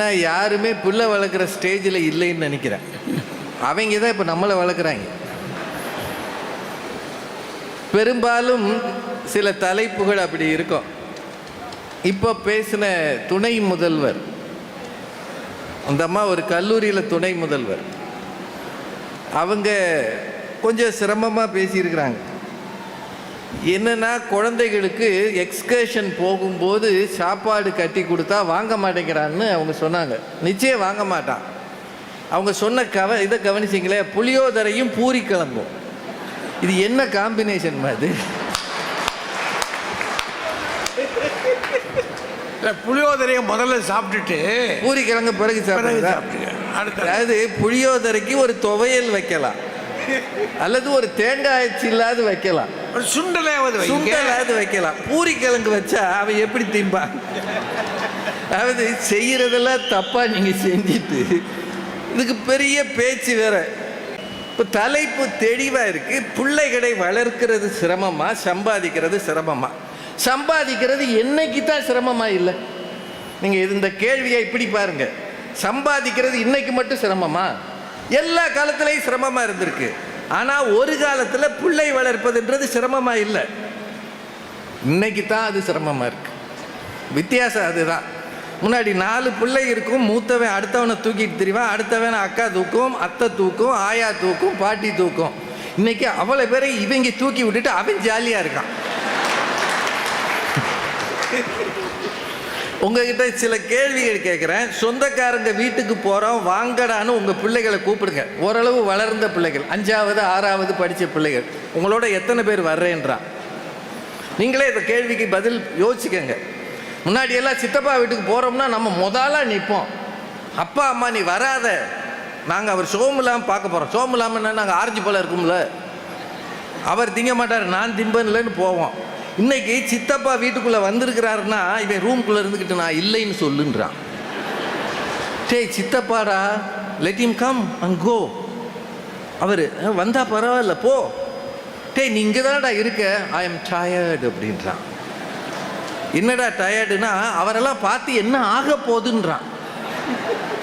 நான் யாருமே பிள்ளை வளர்க்குற ஸ்டேஜில் இல்லைன்னு நினைக்கிறேன். அவங்க தான் இப்போ நம்மளை வளர்க்குறாங்க. பெரும்பாலும் சில தலைப்புகள் அப்படி இருக்கும். இப்போ பேசின துணை முதல்வர். அந்த அம்மா ஒரு கல்லூரியில் துணை முதல்வர். அவங்க கொஞ்சம் சிரமமாக பேசியிருக்கிறாங்க. என்னன்னா குழந்தைகளுக்கு எக்ஸ்கர்ஷன் போகும்போது சாப்பாடு கட்டி கொடுத்தா வாங்க மாட்டேங்கிறான்னு அவங்க சொன்னாங்க. நிச்சயம் வாங்க மாட்டான். அவங்க சொன்ன கவ இதை கவனிச்சிங்களே புளியோதரையும் பூரி கிளம்பும். இது என்ன காம்பினேஷன் இல்ல, புளியோதரையை முதல்ல சாப்பிட்டுட்டு பூரி கிழங்கு பிறகு அடுத்த அதாவது புளியோதரைக்கு ஒரு துவையல் வைக்கலாம். அல்லது ஒரு தேங்காய் சில்லாது வைக்கலாம். ஒரு சுண்டலையாவது சுண்டலாவது வைக்கலாம். பூரி கிழங்கு வச்சா அவன் எப்படி திம்பா? அதாவது செய்யறதெல்லாம் தப்பா நீங்க செஞ்சிட்டு இதுக்கு பெரிய பேச்சு வேற. இப்போ தலைப்பு தெளிவாக இருக்கு. பிள்ளைகளை வளர்க்கிறது சிரமமா சம்பாதிக்கிறது சிரமமா? சம்பாதிக்கிறது என்னைக்கு தான் சிரமமா இல்லை? நீங்கள் இந்த கேள்வியை இப்படி பாருங்க. சம்பாதிக்கிறது இன்னைக்கு மட்டும் சிரமமா? எல்லா காலத்திலையும் சிரமமாக இருந்திருக்கு. ஆனால் ஒரு காலத்தில் பிள்ளை வளர்ப்பதுன்றது சிரமமாக இல்லை. இன்னைக்கு தான் அது சிரமமாக இருக்கு. வித்தியாசம் அதுதான். முன்னாடி நாலு பிள்ளை இருக்கும் மூத்தவன் அடுத்தவனை தூக்கிட்டு தெரியுவான் அடுத்தவன் அக்கா தூக்கும் அத்தை தூக்கும் ஆயா தூக்கும் பாட்டி தூக்கும். இன்னைக்கு அவ்வளோ பேரை இவங்க தூக்கி விட்டுட்டு அவன் ஜாலியாக இருக்கான். உங்ககிட்ட சில கேள்விகள் கேட்குறேன். சொந்தக்காரங்க வீட்டுக்கு போகிறோம் வாங்கடான்னு உங்கள் பிள்ளைகளை கூப்பிடுங்க. ஓரளவு வளர்ந்த பிள்ளைகள் அஞ்சாவது ஆறாவது படித்த பிள்ளைகள் உங்களோட எத்தனை பேர் வர்றேன்றான் நீங்களே இந்த கேள்விக்கு பதில் யோசிக்கங்க முன்னாடி எல்லாம் சித்தப்பா வீட்டுக்கு போகிறோம்னா நம்ம முதலாக நிற்போம் அப்பா அம்மா நீ வராத. நாங்கள் அவர் சோம் இல்லாமல் பார்க்க போகிறோம் சோம் நாங்கள் ஆரஞ்சு பழம் இருக்கும்ல. அவர் திங்க மாட்டார் நான் திம்பன்லன்னு போவோம். இன்னைக்கு சித்தப்பா வீட்டுக்குள்ளே வந்திருக்கிறாருன்னா இவன் ரூம்குள்ளே இருந்துக்கிட்டு நான் இல்லைன்னு சொல்லுன்றான். டேய் சித்தப்பாடா லெட் இம் கம் அங்கோ கோ அவர் வந்தால் பரவாயில்ல போ. டேய் நீ இங்கே தானடா இருக்க? ஐ எம் டயர்டு அப்படின்றான். என்னடா டயர்டுனா அவரெல்லாம் பார்த்து என்ன ஆக போகுதுன்றான்.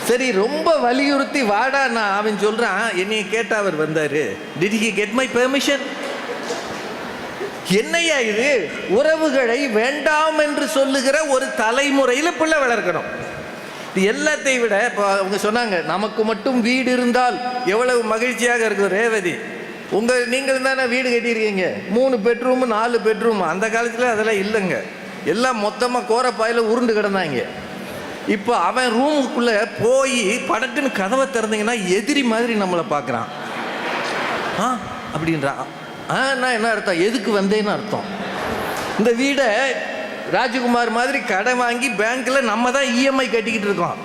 சரி ரொம்ப வலியுறுத்தி வாடா நான் அவன் சொல்கிறான் என்னையை கேட்டால் அவர் வந்தார். Did he get my permission என்னையா இது? உறவுகளை வேண்டாம் என்று சொல்லுகிற ஒரு தலைமுறையில் பிள்ளை வளர்க்கணும். இது எல்லாத்தையும் விட இப்போ அவங்க சொன்னாங்க நமக்கு மட்டும் வீடு இருந்தால் எவ்வளவு மகிழ்ச்சியாக இருக்குது ரேவதி. உங்கள் நீங்கள் தானே வீடு கட்டியிருக்கீங்க. மூணு பெட்ரூமு நாலு பெட்ரூம். அந்த காலத்தில் அதெல்லாம் இல்லைங்க. எல்லாம் மொத்தமாக கோரப்பாயில் உருண்டு கிடந்தாங்க. இப்போ அவன் ரூமுக்குள்ளே போய் படக்குன்னு கதவை திறந்தீங்கன்னா எதிரி மாதிரி நம்மளை பார்க்குறான். ஆ அப்படின்றான் ஆ நான் என்ன அர்த்தம்? எதுக்கு வந்தேன்னு அர்த்தம். இந்த வீடை ராஜகுமார் மாதிரி கடன் வாங்கி பேங்க்கில் நம்ம தான் இஎம்ஐ கட்டிக்கிட்டு இருக்கோம்.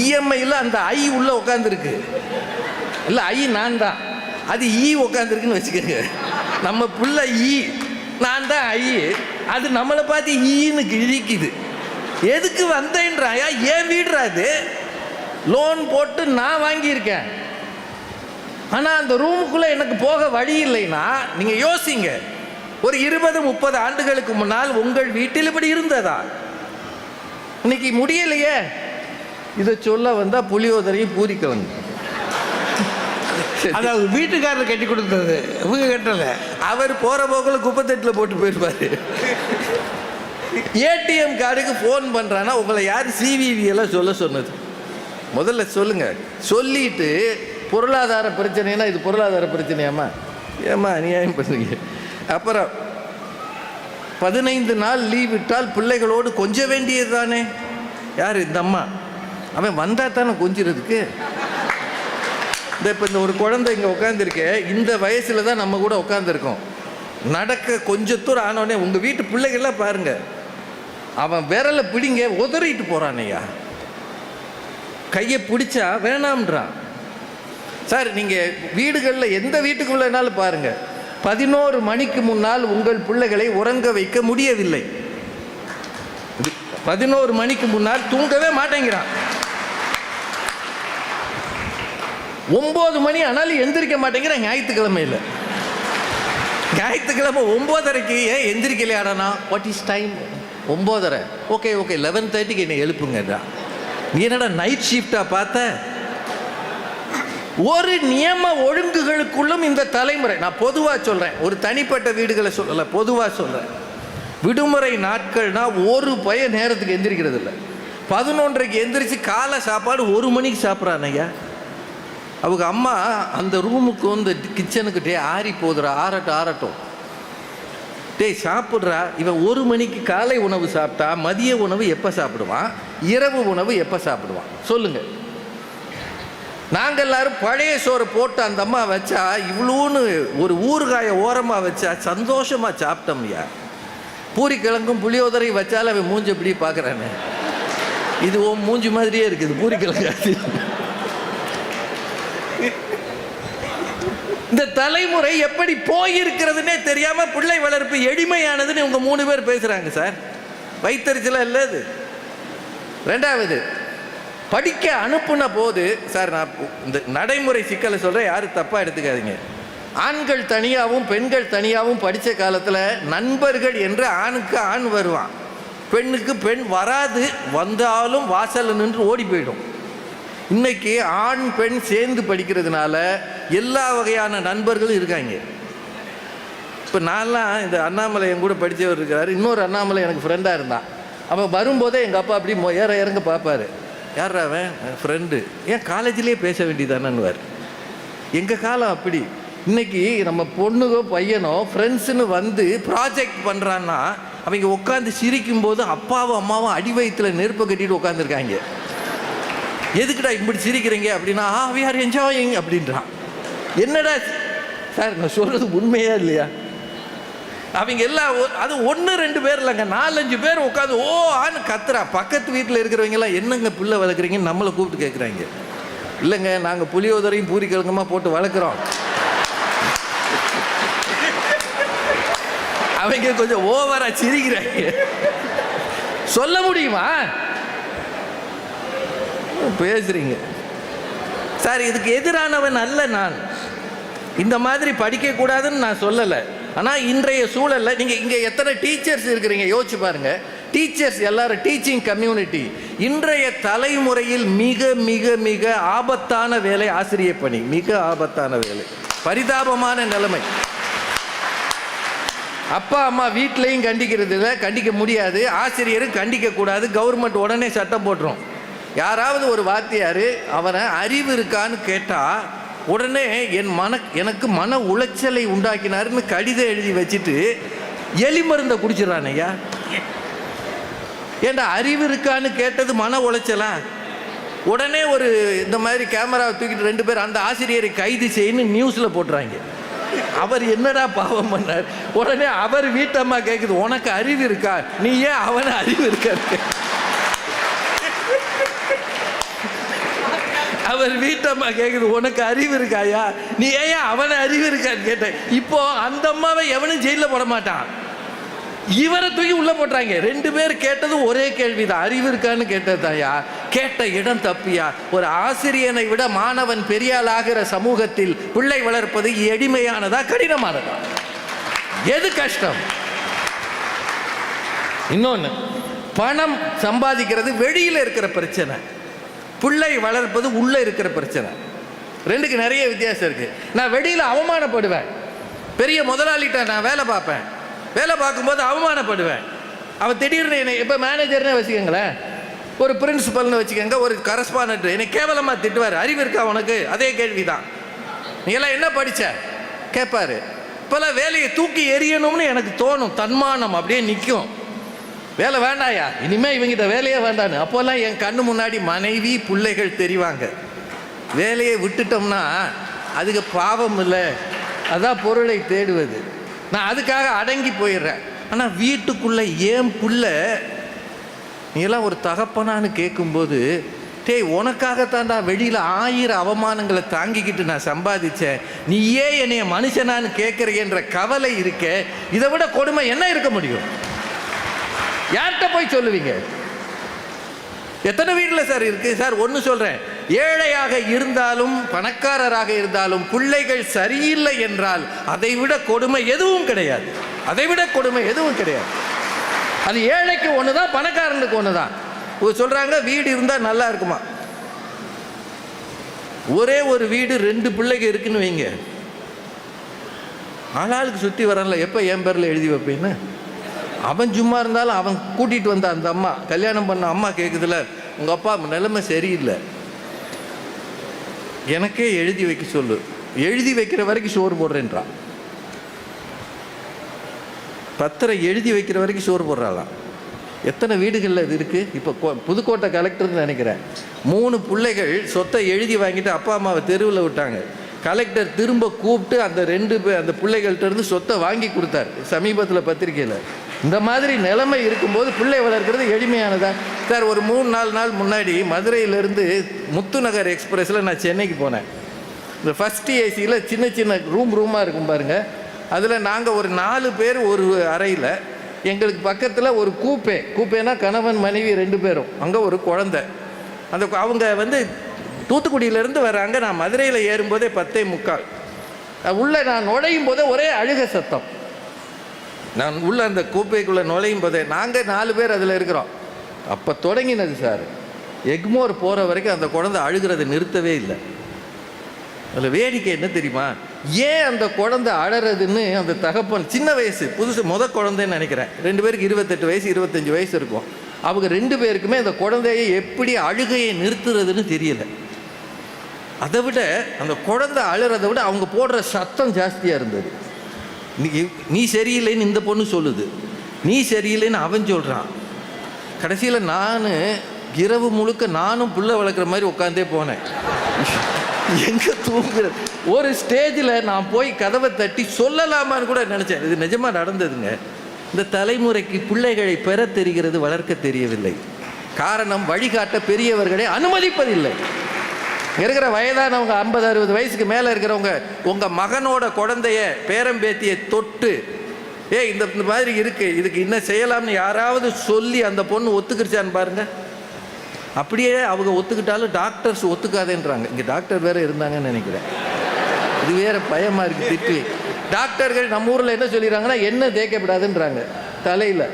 இஎம்ஐயில் அந்த ஐ உள்ளே உட்காந்துருக்கு இல்லை ஐ நான் தான். அது e ஈ உட்காந்துருக்குன்னு வச்சுக்கோங்க. நம்ம புள்ள ஈ நான் தான் ஐ அது நம்மளை பார்த்து ஈன்னு கிழிக்குது. எதுக்கு வந்தேன்றாயா? ஏன் வீடுறா அது? லோன் போட்டு நான் வாங்கியிருக்கேன். ஆனால் அந்த ரூமுக்குள்ளே எனக்கு போக வழி இல்லைன்னா நீங்கள் யோசிங்க. ஒரு இருபது முப்பது ஆண்டுகளுக்கு முன்னால் உங்கள் வீட்டில் இப்படி இருந்ததா? இன்னைக்கு முடியலையே. இதை சொல்ல வந்தால் புளியோதரையும் பூரிக்கிழங்கு அது அவங்க வீட்டுக்காரர் கட்டி கொடுத்தது. இவங்க கட்டல. அவர் போகிற போக்கில் குப்பத்தட்டில் போட்டு போயிருப்பாரு. ஏடிஎம் கார்டுக்கு ஃபோன் பண்ணுறான்னா உங்களை யார் சிவிவி எல்லாம் சொல்ல சொன்னது? முதல்ல சொல்லுங்க. சொல்லிட்டு பொருளாதார பிரச்சனைனா இது பொருளாதார பிரச்சனையாம்மா? ஏம்மா அநியாயம் பண்ணுறீங்க அப்புறம் பதினைந்து நாள் லீவ் விட்டால் பிள்ளைகளோடு கொஞ்ச வேண்டியது தானே? யார்? இந்த அம்மா. அவன் வந்தால் தானே கொஞ்சிறதுக்கு. இந்த இப்போ இந்த ஒரு குழந்தை இங்கே உட்காந்துருக்க இந்த வயசில் தான் நம்ம கூட உட்காந்துருக்கோம் நடக்க கொஞ்ச தூரம் ஆனோடனே உங்கள் வீட்டு பிள்ளைகள்லாம் பாருங்க. அவன் விரலை பிடிங்க உதறிட்டு போகிறானையா கையை பிடிச்சா வேணாம்ன்றான். சார் நீங்கள் வீடுகளில் எந்த வீட்டுக்குள்ளனாலும் பாருங்க. பதினோரு மணிக்கு முன்னால் உங்கள் பிள்ளைகளை உறங்க வைக்க முடியவில்லை. பதினோரு மணிக்கு முன்னால் தூங்கவே மாட்டேங்கிறான். ஒம்பது மணி ஆனாலும் எந்திரிக்க மாட்டேங்கிறேன் ஞாயிற்றுக்கிழமையில். ஞாயிற்றுக்கிழமை ஒம்போதரைக்கு ஏன் எந்திரிக்கலையாடனா வாட் இஸ் டைம் ஒம்போதரை. ஓகே ஓகே லெவன் தேர்ட்டிக்கு என்னை எழுப்புங்கடா நீ என்னடா நைட் ஷிஃப்டாக பார்த்த? ஒரு நியம ஒழுங்குகளுக்குள்ளும் இந்த தலைமுறை நான் பொதுவாக சொல்கிறேன் ஒரு தனிப்பட்ட வீடுகளை சொல்லலை பொதுவாக சொல்கிறேன் விடுமுறை நாட்கள்னால் ஒரு பய நேரத்துக்கு எந்திரிக்கிறது இல்லை. பதினொன்றைக்கு எந்திரிச்சு காலை சாப்பாடு ஒரு மணிக்கு சாப்பிட்றான் ஐயா. அவங்க அம்மா அந்த ரூமுக்கு வந்து கிச்சனுக்கு டே ஆறி போதுடா ஆறட்டும் ஆறட்டும். டேய் சாப்பிட்றா இவன் ஒரு மணிக்கு காலை உணவு சாப்பிட்டா மதிய உணவு எப்போ சாப்பிடுவான்? இரவு உணவு எப்போ சாப்பிடுவான்? சொல்லுங்கள் நாங்கள் எல்லாரும் பழைய சோறு போட்டு அந்த அம்மா வச்சா இவ்வளோன்னு ஒரு ஊறுகாயை ஓரமாக வச்சா சந்தோஷமாக சாப்பிட்டோம்யா பூரி கிழங்கும் புளியோதரை வச்சாலும் அவன் மூஞ்சி எப்படி பார்க்குறானே. இது ஓ மூஞ்சி மாதிரியே இருக்குது பூரி கிழங்கு இந்த தலைமுறை எப்படி போயிருக்கிறதுனே தெரியாம பிள்ளை வளர்ப்பு எளிமையானதுன்னு இவங்க மூணு பேர் பேசுறாங்க சார். வைத்தறிச்சலாம் இல்லை அது? ரெண்டாவது படிக்க அனுப்புன போது சார் நான் இந்த நடைமுறை சிக்கலை சொல்கிறேன் யாரும் தப்பாக எடுத்துக்காதீங்க. ஆண்கள் தனியாகவும் பெண்கள் தனியாகவும் படித்த காலத்தில் நண்பர்கள் என்று ஆணுக்கு ஆண் வருவான். பெண்ணுக்கு பெண் வராது வந்தாலும் வாசலில் நின்று ஓடி போயிடும். இன்னைக்கு ஆண் பெண் சேர்ந்து படிக்கிறதுனால எல்லா வகையான நண்பர்களும் இருக்காங்க. இப்போ நான்லாம் இந்த அண்ணாமலை என் கூட படித்தவர் இருக்கிறார். இன்னொரு அண்ணாமலை எனக்கு ஃப்ரெண்டாக இருந்தான். அவன் வரும்போதே எங்கள் அப்பா அப்படி ஏற இறங்க பார்ப்பாரு யார் அவன்? ஃப்ரெண்டு ஏன் காலேஜ்லேயே பேச வேண்டியதானன்னுவார். எங்கள் காலம் அப்படி? இன்னைக்கு நம்ம பொண்ணுகோ பையனோ ஃப்ரெண்ட்ஸுன்னு வந்து ப்ராஜெக்ட் பண்ணுறான்னா அவங்க உட்காந்து சிரிக்கும் போது அப்பாவும் அம்மாவும் அடி வயிற்றுல நெருப்பை கட்டிட்டு உட்காந்துருக்காங்க எதுக்குடா இப்படி சிரிக்கிறீங்க அப்படின்னா ஆ வி ஆர் என்ஜாயிங் அப்படின்றான். என்னடா சார் நான் சொல்கிறது உண்மையா இல்லையா? அவங்க எல்லாம் ஒ- அது ஒன்று ரெண்டு பேர் இல்லைங்க. நாலஞ்சு பேர் உட்காந்து ஓ ஆன்னு கத்துறா. பக்கத்து வீட்டில் இருக்கிறவங்கெல்லாம் என்னங்க பிள்ளை வளர்க்குறீங்கன்னு நம்மளை கூப்பிட்டு கேட்குறாங்க இல்லைங்க நாங்கள் புளியோதரையும் பூரி கிழங்குமா போட்டு வளர்க்குறோம். அவங்க கொஞ்சம் ஓவரா சிரிக்கிறாங்க. சொல்ல முடியுமா? பேசுறீங்க. சார் இதுக்கு எதிரானவன் அல்ல நான். இந்த மாதிரி படிக்கக்கூடாதுன்னு நான் சொல்லலை. ஆனால் இன்றைய சூழலில் நீங்கள் இங்கே எத்தனை டீச்சர்ஸ் இருக்கிறீங்க? யோசிச்சு பாருங்க. டீச்சர்ஸ் எல்லாரும் டீச்சிங் கம்யூனிட்டி இன்றைய தலைமுறையில் மிக மிக மிக ஆபத்தான வேலை ஆசிரிய பணி. மிக ஆபத்தான வேலை. பரிதாபமான நிலைமை. அப்பா அம்மா வீட்லேயும் கண்டிக்கிறது இல்லை கண்டிக்க முடியாது. ஆசிரியரும் கண்டிக்க கூடாது. கவர்மெண்ட் உடனே சட்டம் போட்டுரும். யாராவது ஒரு வாத்தியார் அவனை அறிவு இருக்கான்னு கேட்டால் உடனே என் மன எனக்கு மன உளைச்சலை உண்டாக்கினாருன்னு கடிதம் எழுதி வச்சுட்டு எலி மருந்தை குடிச்சிடறான் ஐயா. ஏண்டா அறிவு இருக்கான்னு கேட்டது மன உளைச்சலா? உடனே ஒரு இந்த மாதிரி கேமராவை தூக்கிட்டு ரெண்டு பேர் அந்த ஆசிரியரை கைது செய்யுன்னு நியூஸில் போட்டுறாங்க. அவர் என்னடா பாவம் பண்ணார்? உடனே அவர் வீட்டம்மா கேட்குது உனக்கு அறிவு இருக்கா? நீ ஏன் அவனை அறிவு இருக்காரு அவர் வீட்டம்மா கேட்குது உனக்கு அறிவு இருக்காயா? நீ ஏன் அவனை அறிவு இருக்கான்னு கேட்டேன். இப்போ அந்த அம்மாவை எவனும் ஜெயிலில் போட மாட்டான். இவரை தூக்கி உள்ள போட்டாங்க ரெண்டு பேர் கேட்டதும் ஒரே கேள்விதான். அறிவு இருக்கான்னு கேட்டதாயா கேட்ட இடம் தப்பியா? ஒரு ஆசிரியனை விட மாணவன் பெரியாளாகிற சமூகத்தில் பிள்ளை வளர்ப்பது எளிமையானதா கடினமானதா? எது கஷ்டம்? இன்னொன்று பணம் சம்பாதிக்கிறது வெளியில் இருக்கிற பிரச்சனை. பிள்ளை வளர்ப்பது உள்ளே இருக்கிற பிரச்சனை. ரெண்டுக்கு நிறைய வித்தியாசம் இருக்குது நான் வெளியில் அவமானப்படுவேன். பெரிய முதலாளிகிட்ட நான் வேலை பார்ப்பேன். வேலை பார்க்கும்போது அவமானப்படுவேன். அவன் திடீர்னு என்னை இப்போ மேனேஜர்னே வச்சுக்கோங்களேன். ஒரு பிரின்சிபல்னு வச்சுக்கோங்க ஒரு கரஸ்பாண்ட் என்னை கேவலமாக திட்டுவார். அறிவு இருக்கா உனக்கு? அதே கேள்வி தான் நீ எல்லாம் என்ன படிச்ச? கேட்பாரு இப்போல்லாம் வேலையை தூக்கி எறியணும்னு எனக்கு தோணும். தன்மானம் அப்படியே நிற்கும் வேலை வேண்டாயா? இனிமே இவங்கிட்ட வேலையே வேண்டான்னு. அப்போல்லாம் என் கண்ணு முன்னாடி மனைவி பிள்ளைகள் தெரிவாங்க. வேலையை விட்டுட்டோம்னா அதுக்கு பாவம் இல்லை. அதான் பொருளை தேடுவது. நான் அதுக்காக அடங்கி போயிடுறேன். ஆனால் வீட்டுக்குள்ளே ஏன் புள்ள? நீ எல்லாம் ஒரு தகப்பனான்னு கேட்கும்போது டேய் உனக்காகத்தான்டா வெளியில் ஆயிரம் அவமானங்களை தாங்கிக்கிட்டு நான் சம்பாதிச்சேன். நீ ஏன் என்னைய மனுஷனான்னு கேட்குறேன்ற கவலை இருக்க. இதை விட கொடுமை என்ன இருக்க முடியும்? யார்கிட்ட போய் சொல்லுவீங்க? எத்தனை வீட்டில் சார் இருக்கு? சார் ஒன்று சொல்கிறேன் ஏழையாக இருந்தாலும் பணக்காரராக இருந்தாலும் பிள்ளைகள் சரியில்லை என்றால் அதை விட கொடுமை எதுவும் கிடையாது. அதை விட கொடுமை எதுவும் கிடையாது. அது ஏழைக்கு ஒன்று தான் பணக்காரனுக்கு ஒன்று தான் சொல்கிறாங்க வீடு இருந்தால் நல்லா இருக்குமா? ஒரே ஒரு வீடு ரெண்டு பிள்ளைங்க இருக்குன்னு வைங்க. ஆளாளுக்கு சுற்றி வரல எப்போ என் பேரில் எழுதி வைப்பேன்னு? அவன் சும்மா இருந்தாலும் அவன் கூட்டிகிட்டு வந்த அந்த அம்மா கல்யாணம் பண்ண அம்மா கேட்குதுல உங்கள் அப்பா நிலைமை சரியில்லை. எனக்கே எழுதி வைக்க சொல்லு. எழுதி வைக்கிற வரைக்கும் சோறு போடுறேன்றான். பத்திரம் எழுதி வைக்கிற வரைக்கும் சோறு போடுறாளாம். எத்தனை வீடுகளில் இது இருக்குது இப்போ கோ- புதுக்கோட்டை கலெக்டர்னு நினைக்கிறேன். மூணு பிள்ளைகள் சொத்தை எழுதி வாங்கிட்டு அப்பா அம்மாவை தெருவில் விட்டாங்க. கலெக்டர் திரும்ப கூப்பிட்டு அந்த ரெண்டு அந்த பிள்ளைகள்கிட்ட இருந்து சொத்தை வாங்கி கொடுத்தார் சமீபத்தில் பத்திரிக்கையில் இந்த மாதிரி நிலைமை இருக்கும்போது பிள்ளை வளர்க்குறது எளிமையானதா? சார் ஒரு மூணு நாலு நாள் முன்னாடி மதுரையிலேருந்து முத்துநகர் எக்ஸ்பிரஸில் நான் சென்னைக்கு போனேன். இந்த ஃபஸ்ட் ஏசியில் சின்ன சின்ன ரூம் ரூமாக இருக்கும் பாருங்கள் அதில் நாங்கள் ஒரு நாலு பேர் ஒரு அறையில் எங்களுக்கு பக்கத்தில் ஒரு கூப்பே. கூப்பேனா கணவன் மனைவி ரெண்டு பேரும். அங்கே ஒரு குழந்தை. அந்த அவங்க வந்து தூத்துக்குடியிலேருந்து வர்றாங்க நான் மதுரையில் ஏறும்போதே பத்தே முக்கால். உள்ளே நான் நுழையும் போதே ஒரே அழுக சத்தம். நான் உள்ள அந்த கூப்பைக்குள்ளே நுழையும் போதே நாங்கள் நாலு பேர் அதில் இருக்கிறோம். அப்போ தொடங்கினது சார். எக்மோர் போகிற வரைக்கும் அந்த குழந்தை அழுகிறதை நிறுத்தவே இல்லை. அதில் வேடிக்கை என்ன தெரியுமா? ஏன் அந்த குழந்தை அழறதுன்னு அந்த தகப்பன் சின்ன வயசு புதுசு முத குழந்தைன்னு நினைக்கிறேன். ரெண்டு பேருக்கு இருபத்தெட்டு வயசு இருபத்தஞ்சு வயசு இருக்கும். அவங்க ரெண்டு பேருக்குமே அந்த குழந்தையை எப்படி அழுகையை நிறுத்துறதுன்னு தெரியல. அதை விட அந்த குழந்தை அழுறதை விட அவங்க போடுற சத்தம் ஜாஸ்தியாக இருந்தது. நீ நீ சரியில்லைன்னு இந்த பொண்ணு சொல்லுது. நீ சரியில்லைன்னு அவன் சொல்கிறான் கடைசியில் நான் இரவு முழுக்க நானும் புள்ள வளர்க்குற மாதிரி உட்காந்தே போனேன். எங்கே தூங்குறது ஒரு ஸ்டேஜில் நான் போய் கதவை தட்டி சொல்லலாமான்னு கூட நினச்சேன். இது நிஜமாக நடந்ததுங்க. இந்த தலைமுறைக்கு பிள்ளைகளை பெற தெரிகிறது வளர்க்க தெரியவில்லை. காரணம் வழிகாட்ட பெரியவர்களை அனுமதிப்பதில்லை. இருக்கிற வயதானவங்க ஐம்பது அறுபது வயசுக்கு மேலே இருக்கிறவங்க உங்கள் மகனோட குழந்தைய பேரம்பேத்தியை தொட்டு ஏய் இந்த இந்த மாதிரி இருக்கு இதுக்கு என்ன செய்யலாம்னு யாராவது சொல்லி அந்த பொண்ணு ஒத்துக்கிருச்சான்னு பாருங்க. அப்படியே அவங்க ஒத்துக்கிட்டாலும் டாக்டர்ஸ் ஒத்துக்காதேன்றாங்க. இங்கே டாக்டர் வேற இருந்தாங்கன்னு நினைக்கிறேன். இது வேற பயமா இருக்கு திட்டு. டாக்டர்கள் நம்ம ஊரில் என்ன சொல்லிடுறாங்கன்னா எண்ணெய் தேய்க்கப்படாதுன்றாங்க. தலையில்.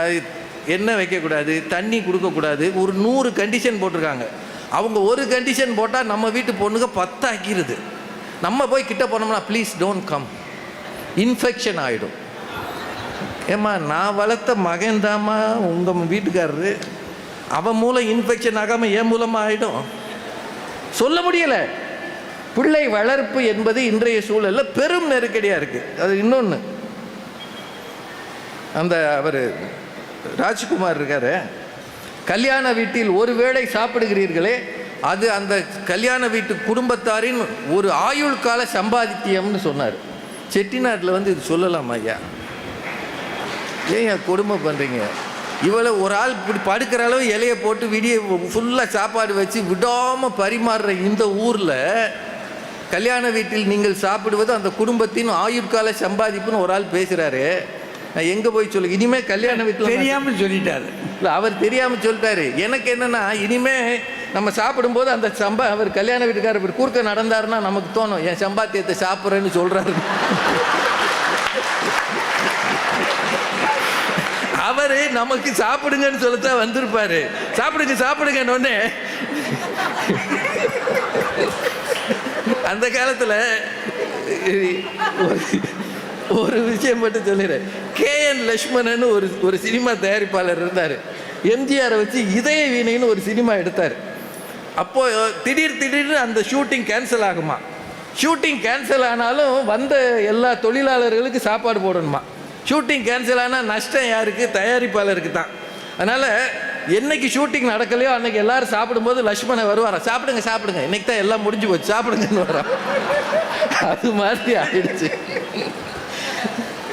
அது எண்ணெய் வைக்கக்கூடாது தண்ணி கொடுக்கக்கூடாது. ஒரு நூறு கண்டிஷன் போட்டிருக்காங்க. அவங்க ஒரு கண்டிஷன் போட்டால் நம்ம வீட்டு பொண்ணுங்க பத்தாக்கிடுது நம்ம போய் கிட்ட போனோம்னா ப்ளீஸ் டோன்ட் கம் இன்ஃபெக்ஷன் ஆகிடும் ஏம்மா நான் வளர்த்த மகன் தாம்மா உங்கள் வீட்டுக்காரரு. அவன் மூலம் இன்ஃபெக்ஷன் ஆகாமல் என் மூலமாக ஆகிடும் சொல்ல முடியலை. பிள்ளை வளர்ப்பு என்பது இன்றைய சூழலில் பெரும் நெருக்கடியாக இருக்குது அது இன்னொன்று அந்த அவர் ராஜ்குமார் இருக்காரு. கல்யாண வீட்டில் ஒரு வேளை சாப்பிடுகிறீர்களே அது அந்த கல்யாண வீட்டு குடும்பத்தாரின் ஒரு ஆயுள் கால சம்பாதித்தியம்னு சொன்னார். செட்டிநாட்டில் வந்து இது சொல்லலாம் ஐயா. ஏன் கொடுமை பண்ணுறீங்க இவ்வளோ ஒரு ஆள் இப்படி படுக்கிற அளவு இலையை போட்டு விடிய ஃபுல்லாக சாப்பாடு வச்சு விடாமல் பரிமாறுற இந்த ஊரில் கல்யாண வீட்டில் நீங்கள் சாப்பிடுவது அந்த குடும்பத்தின் ஆயுட்கால சம்பாதிப்புன்னு ஒரு ஆள் பேசுகிறாரு நான் எங்கே போய் சொல்லு? இனிமேல் கல்யாண வீட்டில் தெரியாம சொல்லிட்டாரு. இல்லை அவர் தெரியாமல் சொல்லிட்டாரு. எனக்கு என்னன்னா இனிமே நம்ம சாப்பிடும்போது அந்த சம்பா அவர் கல்யாண வீட்டுக்காரர் இப்படி குறுக்க நடந்தாருன்னா நமக்கு தோணும் என் சம்பாத்தியத்தை சாப்பிட்றேன்னு சொல்கிறாரு அவரு நமக்கு சாப்பிடுங்கன்னு சொல்லத்தான் வந்திருப்பாரு. சாப்பிடுங்க சாப்பிடுங்கன்னு உடனே அந்த காலத்தில் ஒரு விஷயம் மட்டும் சொல்லிடுறேன். கே என் லக்ஷ்மணன் ஒரு ஒரு சினிமா தயாரிப்பாளர் இருந்தார். எம்ஜிஆரை வச்சு இதய வீணைன்னு ஒரு சினிமா எடுத்தார். அப்போ திடீர் திடீர்னு அந்த ஷூட்டிங் கேன்சல் ஆகுமா? ஷூட்டிங் கேன்சல் ஆனாலும் வந்த எல்லா தொழிலாளர்களுக்கு சாப்பாடு போடணுமா? ஷூட்டிங் கேன்சல் ஆனால் நஷ்டம் யாருக்கு? தயாரிப்பாளருக்கு தான். அதனால் என்னைக்கு ஷூட்டிங் நடக்கலையோ அன்னைக்கு எல்லாரும் சாப்பிடும்போது லக்ஷ்மணன் வருவாரா? சாப்பிடுங்க சாப்பிடுங்க. இன்னைக்கு தான் எல்லாம் முடிஞ்சு போச்சு. சாப்பிடுங்கன்னு வரான். அது மாதிரி ஆயிடுச்சு.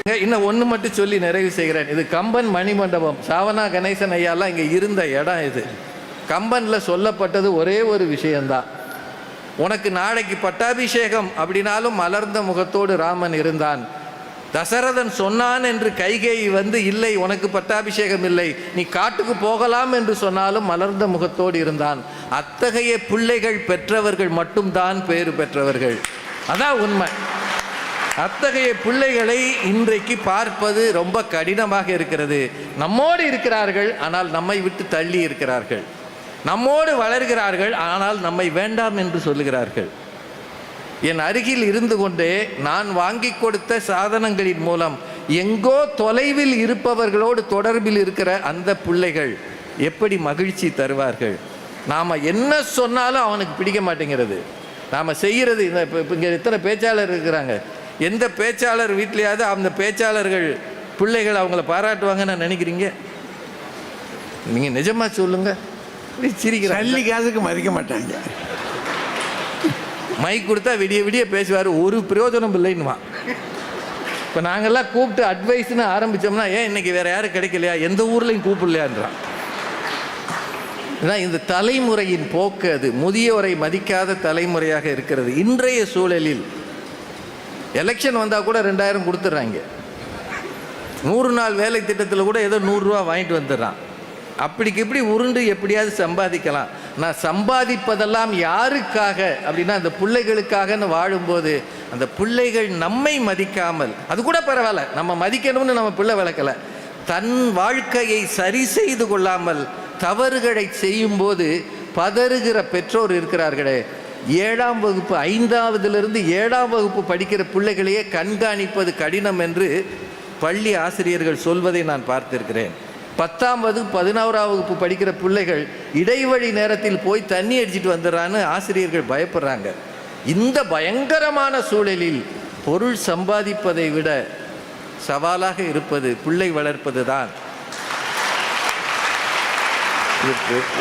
இன்னும் ஒன்று மட்டும் சொல்லி நிறைவு செய்கிறேன். இது கம்பன் மணிமண்டபம். சாவனா கணேசன் ஐயாலாம் இங்கே இருந்த இடம் இது. கம்பனில் சொல்லப்பட்டது ஒரே ஒரு விஷயம்தான். உனக்கு நாளைக்கு பட்டாபிஷேகம் அப்படின்னாலும் மலர்ந்த முகத்தோடு ராமன் இருந்தான். தசரதன் சொன்னான் என்று கைகேயி வந்து இல்லை உனக்கு பட்டாபிஷேகம் இல்லை. நீ காட்டுக்கு போகலாம் என்று சொன்னாலும் மலர்ந்த முகத்தோடு இருந்தான். அத்தகைய பிள்ளைகள் பெற்றவர்கள் மட்டும்தான் பேறு பெற்றவர்கள். அதான் உண்மை. அத்தகைய பிள்ளைகளை இன்றைக்கு பார்ப்பது ரொம்ப கடினமாக இருக்கிறது. நம்மோடு இருக்கிறார்கள் ஆனால் நம்மை விட்டு தள்ளி இருக்கிறார்கள். நம்மோடு வளர்கிறார்கள் ஆனால் நம்மை வேண்டாம் என்று சொல்லுகிறார்கள். என் அருகில் இருந்து கொண்டே நான் வாங்கி கொடுத்த சாதனங்களின் மூலம் எங்கோ தொலைவில் இருப்பவர்களோடு தொடர்பில் இருக்கிற அந்த பிள்ளைகள் எப்படி மகிழ்ச்சி தருவார்கள்? நாம் என்ன சொன்னாலும் அவனுக்கு பிடிக்க மாட்டேங்கிறது. நாம் செய்கிறது இந்த இப்போ இங்கே எத்தனை பேச்சாளர் இருக்கிறாங்க? எந்த பேச்சாளர் வீட்லையாவது அந்த பேச்சாளர்கள் பிள்ளைகள் அவங்கள பாராட்டுவாங்கன்னு நினைக்கிறீங்க? நீங்கள் நிஜமாக சொல்லுங்க. இப்படி சிரிக்கிறாங்க. சல்லி காசுக்கு மதிக்க மாட்டாங்க. மைக் கொடுத்தா விடிய விடிய பேசுவார். ஒரு பிரயோஜனம் இல்லைன்னுவான் இப்போ நாங்கள்லாம் கூப்பிட்டு அட்வைஸ்னு ஆரம்பித்தோம்னா ஏன் இன்னைக்கு வேற யாரும் கிடைக்கலையா? எந்த ஊர்லையும் கூப்பிடலையான்றான். இந்த தலைமுறையின் போக்கு அது. முதியோரை மதிக்காத தலைமுறையாக இருக்கிறது. இன்றைய சூழலில் எலெக்ஷன் வந்தால் கூட ரெண்டாயிரம் கொடுத்துட்றாங்க நூறு நாள் வேலை திட்டத்தில் கூட ஏதோ நூறுரூவா வாங்கிட்டு வந்துடுறான் அப்படிக்கு இப்படி உருண்டு எப்படியாவது சம்பாதிக்கலாம். நான் சம்பாதிப்பதெல்லாம் யாருக்காக? அப்படின்னா அந்த பிள்ளைகளுக்காகன்னு வாழும்போது அந்த பிள்ளைகள் நம்மை மதிக்காமல் அது கூட பரவாயில்ல நம்ம மதிக்கணும்னு நம்ம பிள்ளை வளர்க்கல. தன் வாழ்க்கையை சரி செய்து கொள்ளாமல் தவறுகளை செய்யும்போது பதறுகிற பெற்றோர் இருக்கிறார்களே ஏழாம் வகுப்பு ஐந்தாவதுலேருந்து ஏழாம் வகுப்பு படிக்கிற பிள்ளைகளையே கண்காணிப்பது கடினம் என்று பள்ளி ஆசிரியர்கள் சொல்வதை நான் பார்த்திருக்கிறேன். பத்தாம் வகுப்பு பதினோராம் வகுப்பு படிக்கிற பிள்ளைகள் இடைவழி நேரத்தில் போய் தண்ணி அடிச்சிட்டு வந்துடுறான்னு ஆசிரியர்கள் பயப்படுறாங்க. இந்த பயங்கரமான சூழலில் பொருள் சம்பாதிப்பதை விட சவாலாக இருப்பது பிள்ளை வளர்ப்பது தான்.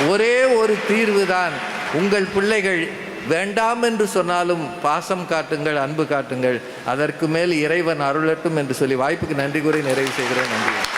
ஒரே ஒரு தீர்வு தான் உங்கள் பிள்ளைகள் வேண்டாம் என்று சொன்னாலும் பாசம் காட்டுங்கள் அன்பு காட்டுங்கள். அதற்கு மேல் இறைவன் அருளட்டும் என்று சொல்லி வாய்ப்புக்கு நன்றி கூறி நிறைவு செய்கிறேன். நன்றி.